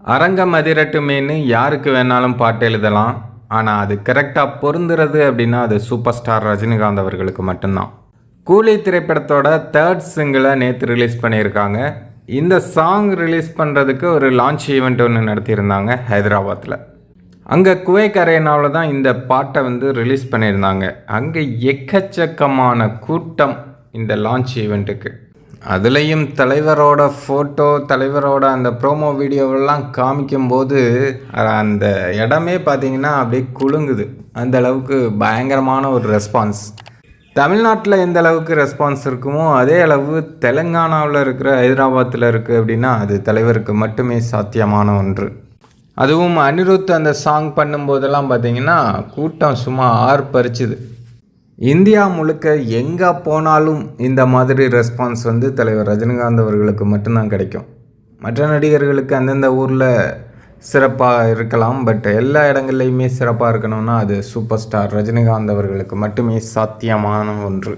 அரங்கம் அதிரட்டுமேனு யாருக்கு வேணாலும் பாட்டு எழுதலாம். ஆனால் அது கரெக்டாக பொருந்துறது அப்படின்னா அது சூப்பர் ஸ்டார் ரஜினிகாந்த் அவர்களுக்கு மட்டும்தான். கூலி திரைப்படத்தோட தேர்ட் சிங்கிளை நேற்று ரிலீஸ் பண்ணியிருக்காங்க. இந்த சாங் ரிலீஸ் பண்ணுறதுக்கு ஒரு லான்ச் ஈவெண்ட் ஒன்று நடத்தியிருந்தாங்க ஹைதராபாத்தில் அங்கே குவைக் அரேனாவில் தான் இந்த பாட்டை வந்து ரிலீஸ் பண்ணியிருந்தாங்க. அங்கே எக்கச்சக்கமான கூட்டம் இந்த லான்ச் ஈவெண்ட்டுக்கு அதுலேயும் தலைவரோட ஃபோட்டோ தலைவரோட அந்த ப்ரோமோ வீடியோவெல்லாம் காமிக்கும்போது அந்த இடமே பார்த்தீங்கன்னா அப்படியே குலுங்குது. அந்த அளவுக்கு பயங்கரமான ஒரு ரெஸ்பான்ஸ் தமிழ்நாட்டில் எந்த அளவுக்கு ரெஸ்பான்ஸ் இருக்குமோ அதே அளவு தெலுங்கானாவில் இருக்கிற ஹைதராபாத்தில் இருக்குது அப்படின்னா அது தலைவருக்கு மட்டுமே சாத்தியமான ஒன்று. அதுவும் அனிருத் அந்த சாங் பண்ணும்போதெல்லாம் பார்த்தீங்கன்னா கூட்டம் சும்மா ஆர் பறிச்சுது இந்தியா முழுக்க எங்கே போனாலும் இந்த மாதிரி ரெஸ்பான்ஸ் வந்து தலைவர் ரஜினிகாந்த் அவர்களுக்கு மட்டும்தான் கிடைக்கும். மற்ற நடிகர்களுக்கு அந்தந்த ஊரில் சிறப்பாக இருக்கலாம் பட் எல்லா இடங்கள்லையுமே சிறப்பாக இருக்கணும்னா அது சூப்பர் ஸ்டார் ரஜினிகாந்த் அவர்களுக்கு மட்டுமே சாத்தியமான ஒன்று.